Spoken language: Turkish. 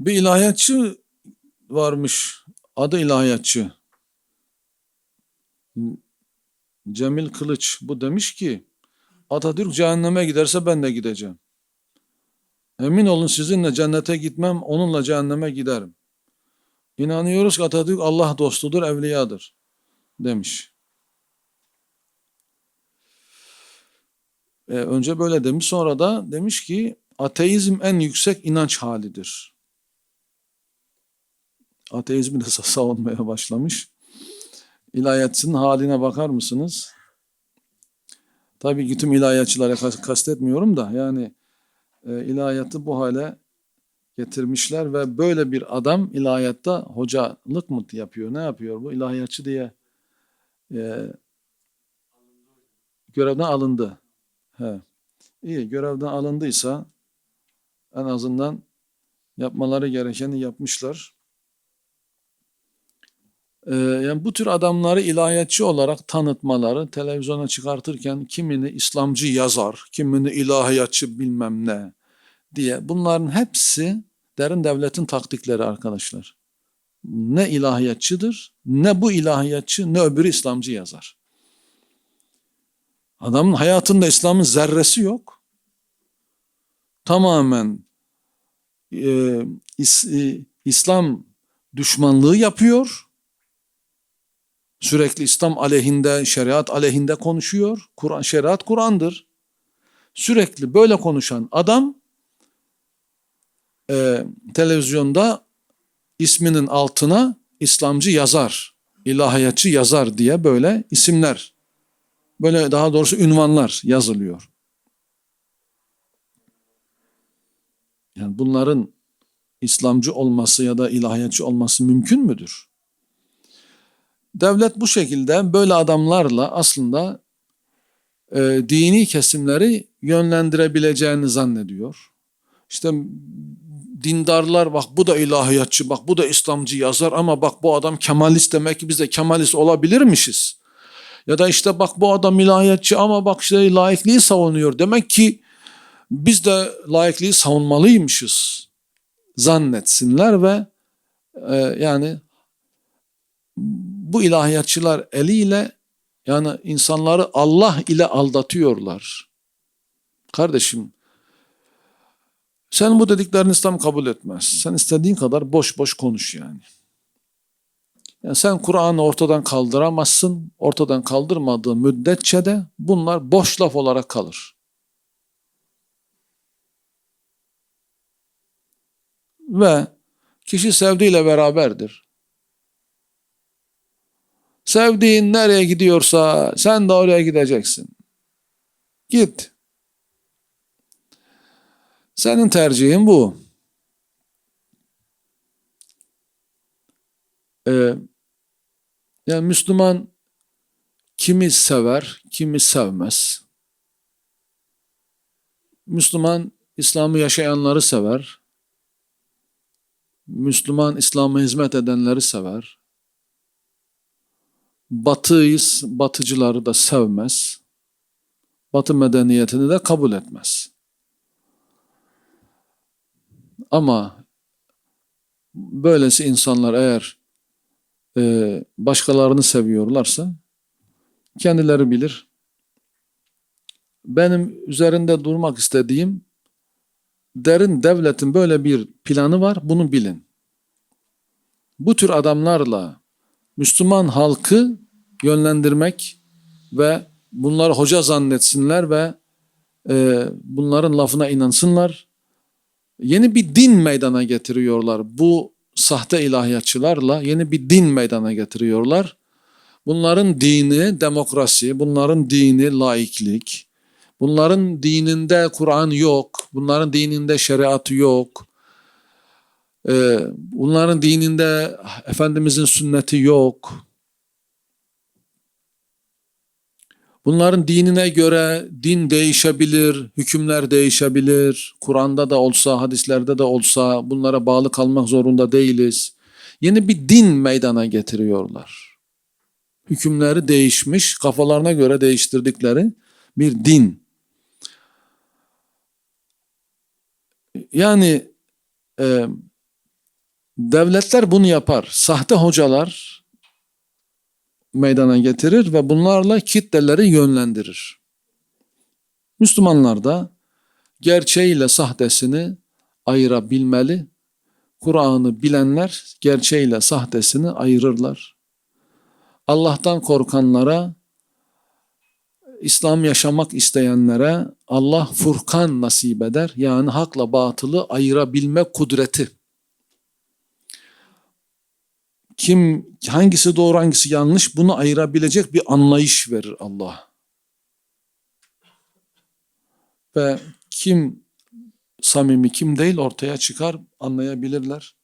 Bir ilahiyatçı varmış. Adı ilahiyatçı. Cemil Kılıç. Bu demiş ki Atatürk cehenneme giderse ben de gideceğim. Emin olun sizinle cennete gitmem, onunla cehenneme giderim. İnanıyoruz ki Atatürk Allah dostudur, evliyadır demiş. Ee, önce böyle demiş, sonra da demiş ki ateizm en yüksek inanç halidir. Ateizmi de sa- savunmaya başlamış. İlahiyatçının haline bakar mısınız? Tabii ki tüm ilahiyatçılara kas- kastetmiyorum da yani e, ilahiyatı bu hale getirmişler ve böyle bir adam ilahiyatta hocalık mı yapıyor? Ne yapıyor bu? İlahiyatçı diye e, görevden alındı. He. İyi görevden alındıysa en azından yapmaları gerekeni yapmışlar. Ee, yani bu tür adamları ilahiyatçı olarak tanıtmaları, televizyona çıkartırken kimini İslamcı yazar, kimini ilahiyatçı bilmem ne diye bunların hepsi derin devletin taktikleri arkadaşlar. Ne ilahiyatçıdır, ne bu ilahiyatçı, ne öbürü İslamcı yazar. Adamın hayatında İslam'ın zerresi yok. Tamamen e, İs- e, İslam düşmanlığı yapıyor. Sürekli İslam aleyhinde, şeriat aleyhinde konuşuyor. Kur'an, şeriat Kur'an'dır. Sürekli böyle konuşan adam e, televizyonda isminin altına İslamcı yazar, ilahiyatçı yazar diye böyle isimler, böyle daha doğrusu ünvanlar yazılıyor. Yani bunların İslamcı olması ya da ilahiyatçı olması mümkün müdür? Devlet bu şekilde böyle adamlarla aslında e, dini kesimleri yönlendirebileceğini zannediyor. İşte dindarlar bak bu da ilahiyatçı, bak bu da İslamcı yazar ama bak bu adam Kemalist demek ki biz de Kemalist olabilirmişiz. Ya da işte bak bu adam ilahiyatçı ama bak işte laikliği savunuyor. Demek ki biz de laikliği savunmalıymışız zannetsinler ve e, yani bu ilahiyatçılar eliyle yani insanları Allah ile aldatıyorlar. Kardeşim sen bu dediklerini İslam kabul etmez. Sen istediğin kadar boş boş konuş yani. Yani sen Kur'an'ı ortadan kaldıramazsın. Ortadan kaldırmadığın müddetçe de bunlar boş laf olarak kalır. Ve kişi sevdiğiyle beraberdir. Sevdiğin nereye gidiyorsa sen de oraya gideceksin. Git. Senin tercihin bu. Ee, yani Müslüman kimi sever, kimi sevmez. Müslüman İslam'ı yaşayanları sever. Müslüman İslam'a hizmet edenleri sever. Batıyız, batıcıları da sevmez. Batı medeniyetini de kabul etmez. Ama böylesi insanlar eğer e, başkalarını seviyorlarsa kendileri bilir. Benim üzerinde durmak istediğim derin devletin böyle bir planı var. Bunu bilin. Bu tür adamlarla Müslüman halkı yönlendirmek ve bunları hoca zannetsinler ve e, bunların lafına inansınlar. Yeni bir din meydana getiriyorlar. Bu sahte ilahiyatçılarla yeni bir din meydana getiriyorlar. Bunların dini demokrasi, bunların dini laiklik, bunların dininde Kur'an yok, bunların dininde şeriat yok, ee, bunların dininde Efendimizin sünneti yok. Bunların dinine göre din değişebilir, hükümler değişebilir. Kur'an'da da olsa, hadislerde de olsa bunlara bağlı kalmak zorunda değiliz. Yeni bir din meydana getiriyorlar. Hükümleri değişmiş, kafalarına göre değiştirdikleri bir din. Yani e, Devletler bunu yapar. Sahte hocalar meydana getirir ve bunlarla kitleleri yönlendirir. Müslümanlar da gerçeğiyle sahtesini ayırabilmeli. Kur'an'ı bilenler gerçeğiyle sahtesini ayırırlar. Allah'tan korkanlara, İslam yaşamak isteyenlere Allah Furkan nasip eder. Yani hakla batılı ayırabilme kudreti. Kim hangisi doğru hangisi yanlış bunu ayırabilecek bir anlayış verir Allah. Ve kim samimi kim değil ortaya çıkar anlayabilirler.